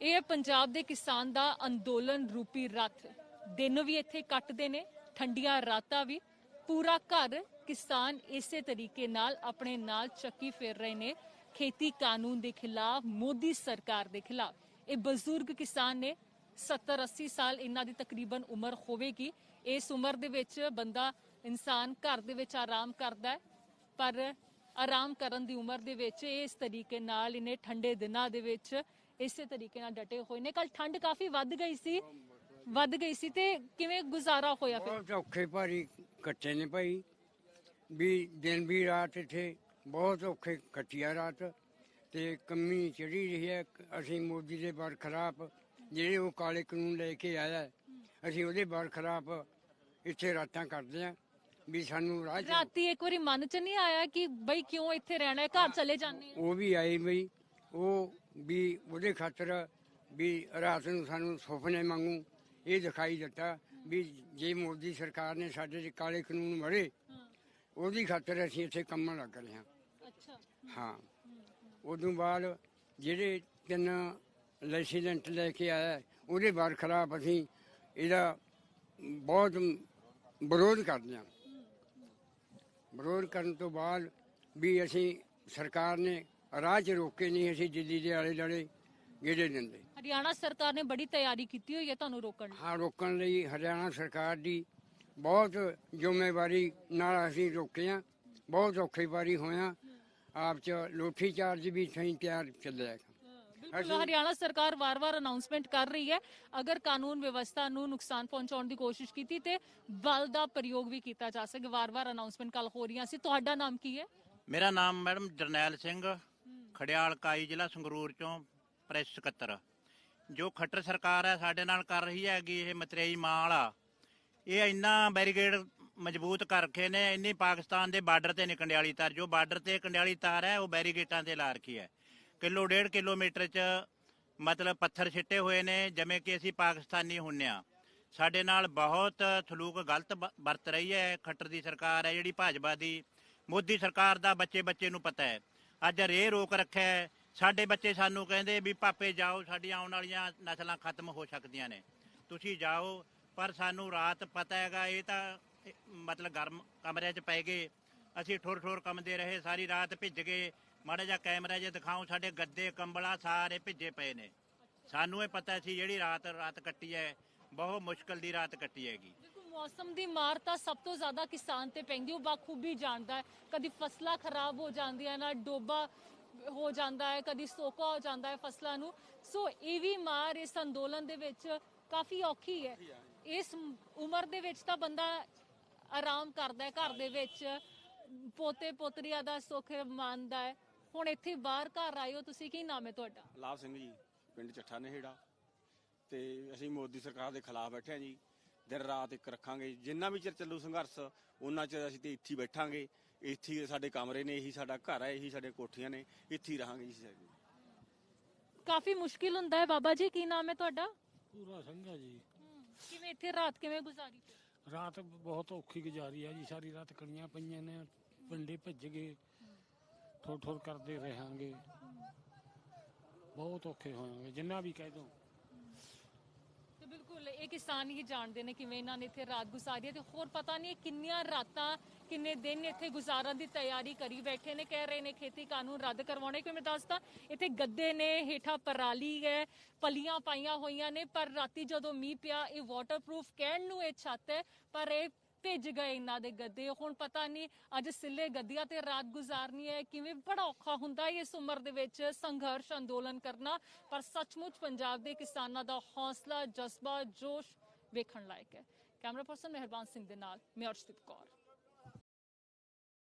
ਇਹ ਪੰਜਾਬ ਦੇ ਕਿਸਾਨ ਦਾ ਅੰਦੋਲਨ ਰੂਪੀ ਰੱਥ। ਦਿਨ ਵੀ ਇੱਥੇ ਕੱਟਦੇ ਨੇ, ਠੰਡੀਆਂ ਰਾਤਾਂ ਵੀ। ਪੂਰਾ ਘਰ ਕਿਸਾਨ ਇਸੇ ਤਰੀਕੇ ਨਾਲ ਆਪਣੇ ਨਾਲ ਚੱਕੀ ਫੇਰ ਰਹੇ ਨੇ, ਖੇਤੀ ਕਾਨੂੰਨ ਦੇ ਖਿਲਾਫ, ਮੋਦੀ ਸਰਕਾਰ ਦੇ ਖਿਲਾਫ। ਇਹ ਬਜ਼ੁਰਗ ਕਿਸਾਨ ਨੇ 70 80 ਸਾਲ ਇਹਨਾਂ ਦੀ ਤਕਰੀਬਨ ਉਮਰ ਹੋਵੇਗੀ। ਇਸ ਉਮਰ ਦੇ ਵਿੱਚ ਬੰਦਾ ਇਨਸਾਨ ਘਰ ਦੇ ਵਿੱਚ ਆਰਾਮ ਕਰਦਾ ਹੈ, ਪਰ ਆਰਾਮ ਕਰਨ ਦੀ ਉਮਰ ਦੇ ਵਿੱਚ ਇਸ ਤਰੀਕੇ ਨਾਲ ਇਹਨੇ ਠੰਡੇ ਦਿਨਾਂ ਦੇ ਵਿੱਚ ਇਸੇ ਤਰੀਕੇ ਨਾਲ ਡਟੇ ਹੋਏ ਨੇ। ਕੱਲ ਠੰਡ ਕਾਫੀ ਵੱਧ ਗਈ ਸੀ ਵੱਧ ਗਈ ਸੀ ਤੇ ਕਿਵੇਂ ਗੁਜ਼ਾਰਾ ਹੋਇਆ ਫਿਰ? ਬਹੁਤ ਔਖੇ ਭਾਰੀ ਕੱਟੇ ਨੇ ਭਾਈ। ਵੀ ਦਿਨ ਵੀ ਰਾਤ ਇੱਥੇ ਬਹੁਤ ਔਖੇ ਕੱਟਿਆ ਰਾਤ। ਤੇ ਕੰਮੀ ਚੜੀ ਰਹੀ ਹੈ। ਅਸੀਂ ਮੋਦੀ ਦੇ ਬਰਖਲਾਫ ਜਿਹੜੇ ਉਹ ਕਾਲੇ ਕਾਨੂੰਨ ਲੈ ਕੇ ਆਇਆ ਅਸੀਂ ਉਹਦੇ ਬਰਖਲਾਫ ਇੱਥੇ ਰਾਤਾਂ ਕਰਦੇ ਆ ਵੀ ਸਾਨੂੰ ਰਾਹ 'ਚ- ਰਾਤੀ ਇੱਕ ਵਾਰੀ ਮਨ ਚ ਨਹੀਂ ਆਇਆ ਕਿ ਬਈ ਕਿਉਂ ਇੱਥੇ ਰਹਿਣਾ ਹੈ ਘਰ ਚਲੇ ਜਾਂਦੇ ਹਾਂ? ਉਹ ਵੀ ਆਈ ਬਈ। ਉਹ ਵੀ ਉਹਦੇ ਖਾਤਰ ਵੀ ਰਾਤ ਨੂੰ ਸਾਨੂੰ ਸੁਪਨੇ ਮੰਗੂ ਇਹ ਦਿਖਾਈ ਦਿੱਤਾ ਵੀ ਜੇ ਮੋਦੀ ਸਰਕਾਰ ਨੇ ਸਾਡੇ 'ਚ ਕਾਲੇ ਕਾਨੂੰਨ ਮੜੇ ਉਹਦੀ ਖਾਤਰ ਅਸੀਂ ਇੱਥੇ ਕੰਮਾਂ ਲੱਗ ਰਹੇ ਹਾਂ। ਅੱਛਾ। ਹਾਂ। ਉਦੋਂ ਬਾਅਦ ਜਿਹੜੇ ਤਿੰਨ ਲੈਸੀਡੈਂਟ ਲੈ ਕੇ ਆਇਆ ਉਹਦੇ ਬਾਰ ਖਿਲਾਫ ਅਸੀਂ ਇਹਦਾ ਬਹੁਤ ਵਿਰੋਧ ਕਰਦੇ ਹਾਂ। ਵਿਰੋਧ ਕਰਨ ਤੋਂ ਬਾਅਦ ਵੀ ਅਸੀਂ ਸਰਕਾਰ ਨੇ ਰਾਹ 'ਚ ਰੋਕੇ ਨਹੀਂ ਅਸੀਂ ਦਿੱਲੀ ਦੇ ਆਲੇ ਦੁਆਲੇ ਗੇੜੇ ਦਿੰਦੇ। ਹਰਿਆਣਾ ਸਰਕਾਰ ਨੇ ਬੜੀ ਤਿਆਰੀ ਕੀਤੀ ਹੋਈ ਹੈ ਤੁਹਾਨੂੰ ਰੋਕਣ ਲਈ। ਹਾਂ ਰੋਕਣ ਲਈ ਹਰਿਆਣਾ ਸਰਕਾਰ ਦੀ ਬਹੁਤ ਜ਼ਿੰਮੇਵਾਰੀ ਨਾਲ ਅਸੀਂ ਰੋਕੇ ਹਾਂ ਬਹੁਤ ਔਖੀ ਵਾਰੀ ਹੋਇਆ। ਆਪ ਚ ਲੋਠੀ ਚਾਰਜ ਵੀ ਸਹੀ ਤਿਆਰ ਚੱਲਿਆ। ਬਿਲਕੁਲ ਹਰਿਆਣਾ ਸਰਕਾਰ ਵਾਰ-ਵਾਰ ਅਨਾਉਂਸਮੈਂਟ ਕਰ ਰਹੀ ਹੈ। ਅਗਰ ਕਾਨੂੰਨ ਵਿਵਸਥਾ ਨੂੰ ਨੁਕਸਾਨ ਪਹੁੰਚਾਉਣ ਦੀ ਕੋਸ਼ਿਸ਼ ਕੀਤੀ ਤੇ ਬਲ ਦਾ ਪ੍ਰਯੋਗ ਵੀ ਕੀਤਾ ਜਾ ਸਕੇ। ਵਾਰ-ਵਾਰ ਅਨਾਉਂਸਮੈਂਟ ਕੱਲ ਹੋ ਰਹੀਆਂ ਸੀ। ਤੁਹਾਡਾ ਨਾਮ ਕੀ ਹੈ? ਮੇਰਾ ਨਾਮ ਮੈਡਮ ਜਰਨੈਲ ਸਿੰਘ। ਖੜਿਆਲ ਕਾਈ ਜ਼ਿਲ੍ਹਾ ਸੰਗਰੂਰ ਚੋਂ ਪ੍ਰੈਸ ਸਕੱਤਰ। ਜੋ ਖੱਟਰ ਸਰਕਾਰ ਹੈ, ਸਾਡੇ ਨਾਲ ਕਰ ਰਹੀ ਹੈਗੀ ਇਹ ਮਤਰੇਈ ਮਾਂ ਵਾਲਾ ਇਹ ਇੰਨਾ ਬੈਰੀਗੇਡ ਮਜ਼ਬੂਤ ਕਰ ਰੱਖੇ ਨੇ, ਇੰਨੀ ਪਾਕਿਸਤਾਨ ਦੇ ਬਾਰਡਰ ਤੇ ਨਹੀਂ ਕੰਡਿਆਲੀ ਤਾਰ। ਜੋ ਬਾਰਡਰ ਤੇ ਕੰਡਿਆਲੀ ਤਾਰ ਹੈ, ਉਹ ਬੈਰੀਗੇਟਾਂ ਤੇ ਲਾ ਰੱਖੀ ਹੈ। ਕਿਲੋ ਡੇਢ ਕਿਲੋਮੀਟਰ ਚ ਮਤਲਬ ਪੱਥਰ ਛਿੱਟੇ ਹੋਏ ਨੇ, ਜਿਵੇਂ ਕਿ ਅਸੀਂ ਪਾਕਿਸਤਾਨੀ ਹੁੰਨੇ ਆ। ਸਾਡੇ ਨਾਲ ਬਹੁਤ ਸਲੂਕ ਗਲਤ ਬ- ਵਰਤ ਰਹੀ ਹੈ। ਖੱਟਰ ਦੀ ਸਰਕਾਰ ਹੈ, ਜਿਹੜੀ ਭਾਜਪਾ ਦੀ। ਮੋਦੀ ਸਰਕਾਰ ਦਾ ਬੱਚੇ ਬੱਚੇ ਨੂੰ ਪਤਾ ਹੈ। ਅੱਜ ਰੇ ਰੋਕ ਰੱਖਿਆ ਹੈ। ਸਾਡੇ ਬੱਚੇ ਸਾਨੂੰ ਕਹਿੰਦੇ ਵੀ ਪਾਪੇ ਜਾਓ, ਸਾਡੀਆਂ ਆਉਣ ਵਾਲੀਆਂ ਨਸਲਾਂ ਖਤਮ ਹੋ ਸਕਦੀਆਂ ਨੇ। ਤੁਸੀਂ ਜਾਓ, ਪਰ ਸਾਨੂੰ ਰਾਤ ਪਤਾ ਹੈਗਾ, ਇਹ ਤਾਂ, ਇਹ ਮਤਲਬ ਗਰਮ ਕਮਰਿਆਂ 'ਚ ਪੈ ਗਏ। ਅਸੀਂ ਠੁਰ ਠੁਰ ਕੰਮਦੇ ਰਹੇ, ਸਾਰੀ ਰਾਤ ਭਿੱਜ ਗਏ। ਮਾੜਾ ਜਿਹਾ ਕੈਮਰਾ ਜੇ ਦਿਖਾਓ, ਸਾਡੇ ਗੱਦੇ, ਕੰਬਲਾ ਸਾਰੇ ਭਿੱਜੇ ਪਏ ਨੇ। ਸਾਨੂੰ ਇਹ ਪਤਾ ਸੀ, ਜਿਹੜੀ ਰਾਤ ਰਾਤ ਕੱਟੀ ਹੈ, ਬਹੁਤ ਮੁਸ਼ਕਲ ਦੀ ਰਾਤ ਕੱਟੀ ਹੈਗੀ। ਮੌਸਮ ਦੀ ਮਾਰ ਤਾਂ ਸਭ ਤੋਂ ਜ਼ਿਆਦਾ ਕਿਸਾਨ ਤੇ ਪੈਂਦੀ ਉਹ ਬਾਖੂਬੀ ਜਾਣਦਾ ਕਦੀ ਫਸਲਾਂ ਖਰਾਬ ਹੋ ਜਾਂਦੀਆਂ ਨਾ ਡੋਬਾ ਹੋ ਜਾਂਦਾ ਹੈ, ਕਦੀ ਸੋਕਾ ਹੋ ਜਾਂਦਾ ਹੈ ਫਸਲਾਂ ਨੂੰ। ਸੋ ਇਹ ਵੀ ਮਾਰ ਇਸ ਅੰਦੋਲਨ ਦੇ ਵਿੱਚ ਕਾਫੀ ਔਖੀ ਹੈ। ਇਸ ਉਮਰ ਦੇ ਵਿੱਚ ਤਾਂ ਬੰਦਾ ਆਰਾਮ ਕਰਦਾ ਹੈ। ਘਰ ਦੇ ਵਿੱਚ ਪੋਤੇ ਪੋਤਰੀਆਂ ਦਾ ਸੁੱਖ ਮੰਨਦਾ ਹੈ। ਹੁਣ ਇੱਥੇ ਬਾਹਰ ਘਰ ਆਏ ਹੋ ਤੁਸੀਂ ਕੀ ਨਾਮ ਹੈ ਤੁਹਾਡਾ? ਲਾਭ ਸਿੰਘ ਜੀ, ਪਿੰਡ ਚੱਠਾ ਨੇੜਾ ਤੇ ਅਸੀਂ ਮੋਦੀ ਸਰਕਾਰ ਦੇ ਖਿਲਾਫ ਬੈਠੇ ਹਾਂ ਜੀ। ਦਿਨ ਰਾਤ ਇੱਕ ਰੱਖਾਂਗੇ। ਜਿੰਨਾ ਵੀ ਚਿਰ ਚੱਲੂ ਸੰਘਰਸ਼ ਉਹਨਾਂ ਚਿਰ ਅਸੀਂ ਤੇ ਇੱਥੇ ਹੀ ਬੈਠਾਂਗੇ। ਇੱਥੇ ਹੀ ਸਾਡੇ ਕਮਰੇ ਨੇ ਇਹੀ ਸਾਡਾ ਘਰ ਹੈ ਇਹੀ ਸਾਡੇ ਕੋਠੀਆਂ ਨੇ ਇੱਥੇ ਹੀ ਰਹਾਂਗੇ ਜੀ ਕਾਫੀ ਮੁਸ਼ਕਿਲ ਹੁੰਦਾ ਹੈ ਬਾਬਾ ਜੀ ਕੀ ਨਾਮ ਹੈ ਤੁਹਾਡਾ? ਪੂਰਾ ਸੰਘਾ ਜੀ। ਕਿਵੇਂ ਇੱਥੇ ਰਾਤ ਕਿਵੇਂ ਗੁਜ਼ਾਰੀ ਰਾਤ ਬਹੁਤ ਔਖੀ ਗੁਜ਼ਾਰੀ ਆ ਜੀ ਸਾਰੀ ਰਾਤ ਕਣੀਆਂ ਪਈਆਂ ਨੇ ਪਿੰਡੇ ਭੱਜ ਗਏ। ਠੋਰ ਠੋਰ ਕਰਦੇ ਰਹਾਂਗੇ। ਬਹੁਤ ਔਖੇ ਹੋਵਾਂਗੇ ਜਿੰਨਾ ਵੀ ਕਹਿ ਦੋ। ਬਿਲਕੁਲ, ਇਹ ਕਿਸਾਨ ਹੀ ਜਾਣਦੇ ਨੇ ਕਿਵੇਂ ਇਹਨਾਂ ਨੇ ਇੱਥੇ ਰਾਤ ਗੁਜ਼ਾਰੀ ਹੈ ਤੇ ਹੋਰ ਪਤਾ ਨਹੀਂ ਕਿੰਨੀਆਂ ਰਾਤਾਂ, ਕਿੰਨੇ ਦਿਨ ਇੱਥੇ ਗੁਜ਼ਾਰਨ ਦੀ ਤਿਆਰੀ ਕਰੀ ਬੈਠੇ ਨੇ, ਕਹਿ ਰਹੇ ਨੇ ਖੇਤੀ ਕਾਨੂੰਨ ਰੱਦ ਕਰਵਾਉਣੇ ਮੈਂ ਦੱਸਦਾ ਇੱਥੇ ਗੱਦੇ ਨੇ, ਹੇਠਾਂ ਪਰਾਲੀ ਹੈ, ਪਲੀਆਂ ਪਾਈਆਂ ਹੋਈਆਂ ਨੇ, ਪਰ ਰਾਤੀ ਜਦੋਂ ਮੀਂਹ ਪਿਆ, ਇਹ ਵਾਟਰਪ੍ਰੂਫ ਕਹਿਣ ਨੂੰ ਇਹ ਛੱਤ ਹੈ, ਪਰ ਇਹ ਭਿੱਜ ਗਏ ਇਹਨਾਂ ਦੇ ਗੱਦੇ। ਹੁਣ ਪਤਾ ਨਹੀਂ, ਅੱਜ ਸਿੱਲੇ ਗੱਦੀਆਂ ਤੇ ਰਾਤ ਗੁਜ਼ਾਰਨੀ ਹੈ, ਕਿਵੇਂ ਬੜਾ ਔਖਾ ਹੁੰਦਾ ਹੈ ਇਸ ਉਮਰ ਦੇ ਵਿੱਚ ਸੰਘਰਸ਼ ਅੰਦੋਲਨ ਕਰਨਾ। ਪਰ ਸੱਚਮੁੱਚ ਪੰਜਾਬ ਦੇ ਕਿਸਾਨਾਂ ਦਾ ਹੌਸਲਾ, ਜਜ਼ਬਾ, ਜੋਸ਼ ਵੇਖਣ ਲਾਇਕ ਹੈ। ਕੈਮਰਾ ਪਰਸਨ ਮਿਹਰਬਾਨ ਸਿੰਘ ਦੇ ਨਾਲ, ਮੈਂ ਅਰਸ਼ਦੀਪ ਕੌਰ।